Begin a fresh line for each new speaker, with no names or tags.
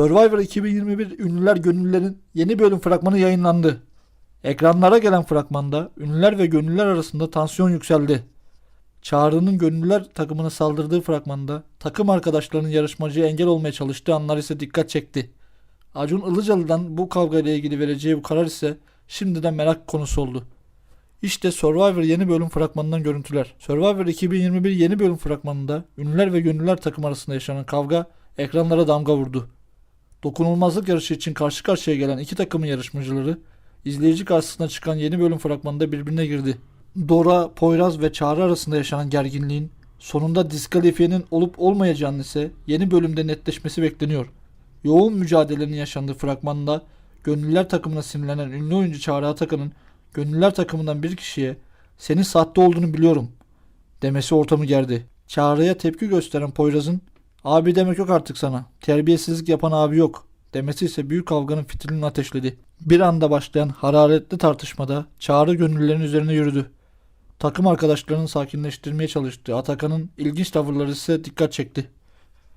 Survivor 2021 Ünlüler Gönüllülerin yeni bölüm fragmanı yayınlandı. Ekranlara gelen fragmanda ünlüler ve gönüllüler arasında tansiyon yükseldi. Çağrı'nın gönüllüler takımına saldırdığı fragmanda takım arkadaşlarının yarışmacıya engel olmaya çalıştığı anlar ise dikkat çekti. Acun Ilıcalı'dan bu kavga ile ilgili vereceği bu karar ise şimdiden merak konusu oldu. İşte Survivor yeni bölüm fragmanından görüntüler. Survivor 2021 yeni bölüm fragmanında ünlüler ve gönüllüler takım arasında yaşanan kavga ekranlara damga vurdu. Dokunulmazlık yarışı için karşı karşıya gelen iki takımın yarışmacıları izleyici karşısına çıkan yeni bölüm fragmanında birbirine girdi. Dora, Poyraz ve Çağrı arasında yaşanan gerginliğin sonunda diskalifiyenin olup olmayacağının ise yeni bölümde netleşmesi bekleniyor. Yoğun mücadelenin yaşandığı fragmanda Gönüllüler takımına sinirlenen ünlü oyuncu Çağrı Atakan'ın Gönüllüler takımından bir kişiye senin sahte olduğunu biliyorum demesi ortamı gerdi. Çağrı'ya tepki gösteren Poyraz'ın abi demek yok artık sana terbiyesizlik yapan abi yok demesi ise büyük kavganın fitilini ateşledi. Bir anda başlayan hararetli tartışmada Çağrı gönüllülerin üzerine yürüdü. Takım arkadaşlarını sakinleştirmeye çalıştı. Atakan'ın ilginç tavırları ise dikkat çekti.